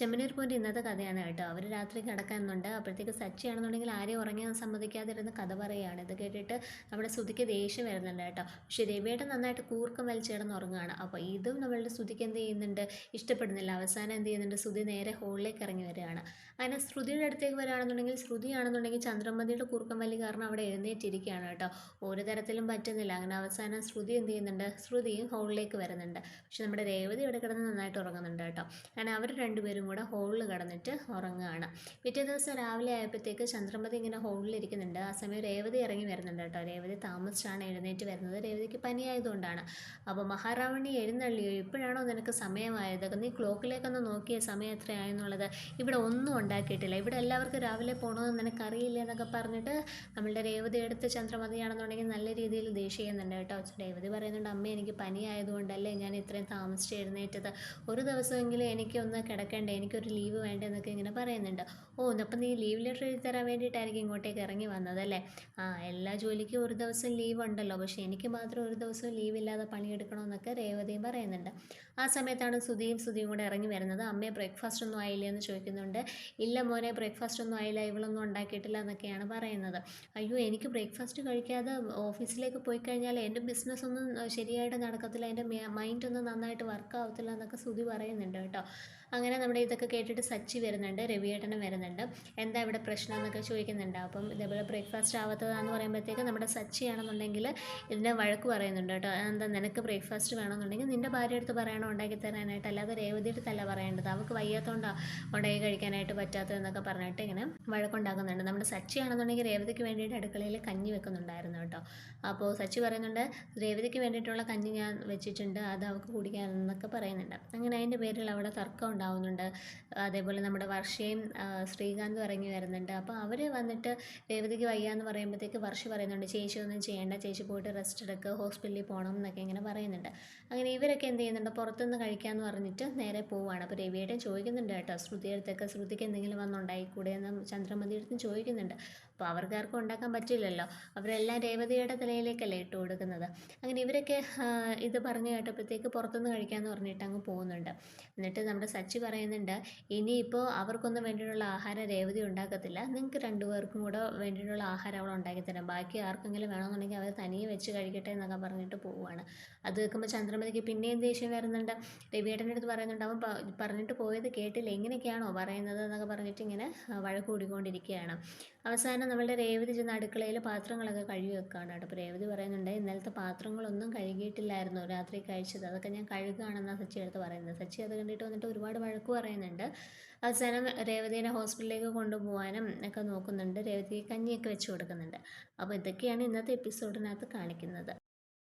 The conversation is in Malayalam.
ചെമ്മനൂർ പോയിന്റ് ഇന്നത്തെ കഥയാണ് കേട്ടോ. അവർ രാത്രി കിടക്കാനുണ്ട്. അപ്പോഴത്തേക്ക് സച്ചിയാണെന്നുണ്ടെങ്കിൽ ആരെയും ഉറങ്ങാൻ സമ്മതിക്കാതിരുന്ന കഥ പറയുകയാണ്. ഇത് കേട്ടിട്ട് നമ്മുടെ ശ്രുതിക്ക് ദേഷ്യം വരുന്നുണ്ട് കേട്ടോ. പക്ഷേ രവിയേട്ടൻ നന്നായിട്ട് കൂർക്കം വലിച്ചിടന്ന് ഉറങ്ങുകയാണ്. അപ്പോൾ ഇതും നമ്മളുടെ ശ്രുതിക്ക് എന്ത് ചെയ്യുന്നുണ്ട്? ഇഷ്ടപ്പെടുന്നില്ല. അവസാനം എന്ത് ചെയ്യുന്നുണ്ട്? ശ്രുതി നേരെ ഹോളിലേക്ക് ഇറങ്ങി വരികയാണ്. അങ്ങനെ ശ്രുതിയുടെ അടുത്തേക്ക് വരികയാണെന്നുണ്ടെങ്കിൽ ശ്രുതിയാണെന്നുണ്ടെങ്കിൽ ചന്ദ്രമതിയുടെ കൂർക്കം വലി കാരണം അവിടെ എഴുന്നേറ്റിരിക്കുകയാണ് കേട്ടോ. ഒരു തരത്തിലും പറ്റുന്നില്ല. അങ്ങനെ അവസാനം ശ്രുതി എന്ത് ചെയ്യുന്നുണ്ട്? ശ്രുതിയും ഹോളിലേക്ക് വരുന്നുണ്ട്. പക്ഷെ നമ്മുടെ രേവതി ഇവിടെ കിടന്ന് നന്നായിട്ട് ഉറങ്ങുന്നുണ്ട് കേട്ടോ. അങ്ങനെ അവർ രണ്ടുപേരും കൂടെ ഹോളിൽ കിടന്നിട്ട് ഉറങ്ങുകയാണ്. പിറ്റേ ദിവസം രാവിലെ ആയപ്പോഴത്തേക്ക് ചന്ദ്രമതി ഇങ്ങനെ ഹോളിൽ ഇരിക്കുന്നുണ്ട്. ആ സമയം രേവതി ഇറങ്ങി വരുന്നുണ്ട് കേട്ടോ. രേവതി താമസിച്ചാണ് എഴുന്നേറ്റ് വരുന്നത്. രേവതിക്ക് പനിയായതുകൊണ്ടാണ്. അപ്പോൾ മഹാറാവണി എഴുന്നള്ളിയോ? ഇപ്പോഴാണോ നിനക്ക് സമയമായത്? നീ ക്ലോക്കിലേക്കൊന്ന് നോക്കിയ സമയം എത്രയായെന്നുള്ളത്. ഇവിടെ ഒന്നും ഉണ്ടാക്കിയിട്ടില്ല. ഇവിടെ എല്ലാവർക്കും രാവിലെ പോകണമെന്ന് നിനക്കറിയില്ല എന്നൊക്കെ പറഞ്ഞിട്ട് നമ്മളുടെ രേവതി എടുത്ത് ചന്ദ്രമതിയാണെന്നുണ്ടെങ്കിൽ നല്ല രീതിയിൽ ദേഷ്യുന്നുണ്ട് കേട്ടോ. രേവതി പറയുന്നുണ്ട് അമ്മ എനിക്ക് പനിയായതുകൊണ്ടല്ലേ ഞാൻ ഇത്രയും താമസിച്ച് എഴുന്നേറ്റത്? ഒരു ദിവസമെങ്കിലും എനിക്കൊന്ന് കിടക്കേണ്ടേ? എനിക്കൊരു ലീവ് വേണ്ടെന്നൊക്കെ ഇങ്ങനെ പറയുന്നുണ്ട്. ഓ അപ്പം നീ ലീവ് ലെറ്റർ എഴുതി തരാൻ വേണ്ടിയിട്ടായിരിക്കും ഇങ്ങോട്ടേക്ക് ഇറങ്ങി വന്നതല്ലേ? ആ എല്ലാ ജോലിക്കും ഒരു ദിവസം ലീവ് ഉണ്ടല്ലോ. പക്ഷേ എനിക്ക് മാത്രം ഒരു ദിവസം ലീവില്ലാതെ പണിയെടുക്കണമെന്നൊക്കെ രേവതിയും പറയുന്നുണ്ട്. ആ സമയത്താണ് സുധിയും സുധിയും കൂടെ ഇറങ്ങി വരുന്നത്. അമ്മയെ ബ്രേക്ക്ഫാസ്റ്റ് ഒന്നും ആയില്ല എന്ന് ചോദിക്കുന്നുണ്ട്. ഇല്ല മോനെ ബ്രേക്ക്ഫാസ്റ്റ് ഒന്നും ആയില്ല ഇവളൊന്നും ഉണ്ടാക്കിയിട്ടില്ല എന്നൊക്കെയാണ് പറയുന്നത്. അയ്യോ എനിക്ക് ബ്രേക്ക്ഫാസ്റ്റ് കഴിക്കാതെ ഓഫീസിലേക്ക് പോയി കഴിഞ്ഞാൽ എന്റെ ബിസിനസ് ഒന്നും ശരിയായിട്ട് നടക്കത്തില്ല. എന്റെ മൈൻഡ് ഒന്നും നന്നായിട്ട് വർക്ക് ആവത്തില്ല എന്നൊക്കെ സുധി പറയുന്നുണ്ട് കേട്ടോ. അങ്ങനെ നമ്മുടെ ഇതൊക്കെ കേട്ടിട്ട് സച്ചി വരുന്നുണ്ട് രവിയേട്ടനും വരുന്നുണ്ട്. എന്താ ഇവിടെ പ്രശ്നം എന്നൊക്കെ ചോദിക്കുന്നുണ്ട്. അപ്പം ഇതേപോലെ ബ്രേക്ക്ഫാസ്റ്റ് ആവാത്തതാന്ന് പറയുമ്പോഴത്തേക്ക് നമ്മുടെ സച്ചി ആണെന്നുണ്ടെങ്കിൽ ഇതിന്റെ വഴക്ക് പറയുന്നുണ്ട് കേട്ടോ. എന്താ നിനക്ക് ബ്രേക്ക്ഫാസ്റ്റ് വേണമെന്നുണ്ടെങ്കിൽ നിന്റെ ഭാര്യ അടുത്ത് പറയണം ഉണ്ടാക്കി തരാനായിട്ട്. അല്ലാതെ രേവതിയുടെ പറയേണ്ടത്. അവൾക്ക് വയ്യാത്തതുകൊണ്ടാണ് ഉണ്ടാക്കി കഴിക്കാനായിട്ട് പറ്റാത്തതെന്നൊക്കെ പറഞ്ഞിട്ട് ഇങ്ങനെ വഴക്കുണ്ടാക്കുന്നുണ്ട്. നമ്മുടെ സച്ചി ആണെന്നുണ്ടെങ്കിൽ രേവതിക്ക് വേണ്ടിയിട്ട് അടുക്കളയിൽ കഞ്ഞി വെക്കുന്നുണ്ടായിരുന്നു കേട്ടോ. അപ്പോൾ സച്ചി പറയുന്നുണ്ട് രേവതിക്ക് വേണ്ടിയിട്ടുള്ള കഞ്ഞി ഞാൻ വെച്ചിട്ടുണ്ട്. അത് അവൾക്ക് കുടിക്കാനെന്നൊക്കെ പറയുന്നുണ്ട്. അങ്ങനെ അതിന്റെ പേരിൽ അവിടെ തർക്കം ഉണ്ടാവുന്നുണ്ട്. അതേപോലെ നമ്മുടെ വർഷയും ശ്രീകാന്തും ഇറങ്ങി വരുന്നുണ്ട്. അപ്പോൾ അവർ വന്നിട്ട് രേവതിക്ക് വയ്യ എന്ന് പറയുമ്പോഴത്തേക്ക് വർഷ പറയുന്നുണ്ട് ചേച്ചി ഒന്നും ചെയ്യേണ്ട ചേച്ചി പോയിട്ട് റെസ്റ്റ് എടുക്കുക ഹോസ്പിറ്റലിൽ പോകണം എന്നൊക്കെ ഇങ്ങനെ പറയുന്നുണ്ട്. അങ്ങനെ ഇവരൊക്കെ എന്ത് ചെയ്യുന്നുണ്ട് പുറത്തുനിന്ന് കഴിക്കാമെന്ന് പറഞ്ഞിട്ട് നേരെ പോവുകയാണ് അപ്പോൾ രവിയേട്ടൻ ചോദിക്കുന്നുണ്ട് കേട്ടോ ശ്രുതി അടുത്തൊക്കെ ശ്രുതിക്ക് എന്തെങ്കിലും വന്നുണ്ടായിക്കൂടെ എന്ന് ചന്ദ്രമതി അടുത്തും ചോദിക്കുന്നുണ്ട്. അപ്പോൾ അവർക്ക് ആർക്കും ഉണ്ടാക്കാൻ പറ്റില്ലല്ലോ. അവരെല്ലാം രേവതിയുടെ തലയിലേക്കല്ലേ ഇട്ട് കൊടുക്കുന്നത്. അങ്ങനെ ഇവരൊക്കെ ഇത് പറഞ്ഞു കേട്ടപ്പോഴത്തേക്ക് പുറത്തുനിന്ന് കഴിക്കാമെന്ന് പറഞ്ഞിട്ട് അങ്ങ് പോകുന്നുണ്ട്. എന്നിട്ട് നമ്മുടെ സച്ചി പറയുന്നുണ്ട് ഇനിയിപ്പോൾ അവർക്കൊന്നും വേണ്ടിയിട്ടുള്ള ആഹാരം രേവതി ഉണ്ടാക്കത്തില്ല. നിങ്ങൾക്ക് രണ്ടുപേർക്കും കൂടെ വേണ്ടിയിട്ടുള്ള ആഹാരം അവൾ ഉണ്ടാക്കി തരാം. ബാക്കി ആർക്കെങ്കിലും വേണമെന്നുണ്ടെങ്കിൽ അവർ തനിയെ വെച്ച് കഴിക്കട്ടെ എന്നൊക്കെ പറഞ്ഞിട്ട് പോവുകയാണ് അത് കേൾക്കുമ്പോൾ ചന്ദ്രമതിക്ക് പിന്നെയും ദേഷ്യം വരുന്നുണ്ട്. രവിയേട്ടന്റെ അടുത്ത് പറയുന്നുണ്ട് അവൻ പറഞ്ഞിട്ട് പോയത് കേട്ടില്ല. എങ്ങനെയൊക്കെയാണോ പറയുന്നത്? എന്നൊക്കെ പറഞ്ഞിട്ട് ഇങ്ങനെ വഴക്ക് കൂടിക്കൊണ്ടിരിക്കുകയാണ്. അവസാനം നമ്മളുടെ രേവതി ചെന്ന് അടുക്കളയിൽ പാത്രങ്ങളൊക്കെ കഴുകി വെക്കുകയാണ് അപ്പോൾ രേവതി പറയുന്നുണ്ട് ഇന്നലത്തെ പാത്രങ്ങളൊന്നും കഴുകിയിട്ടില്ലായിരുന്നു. രാത്രി കഴിച്ചത്. അതൊക്കെ ഞാൻ കഴുകുകയാണെന്നാണ് സച്ചി അടുത്ത് പറയുന്നത്. സച്ചി അത് കണ്ടിട്ട് വന്നിട്ട് ഒരുപാട് വഴക്ക് പറയുന്നുണ്ട്. അവസാനം രേവതിനെ ഹോസ്പിറ്റലിലേക്ക് കൊണ്ടുപോകാനും ഒക്കെ നോക്കുന്നുണ്ട്. രേവതിക്ക് കഞ്ഞിയൊക്കെ വെച്ച് കൊടുക്കുന്നുണ്ട്. അപ്പോൾ ഇതൊക്കെയാണ് ഇന്നത്തെ എപ്പിസോഡിനകത്ത് കാണിക്കുന്നത്.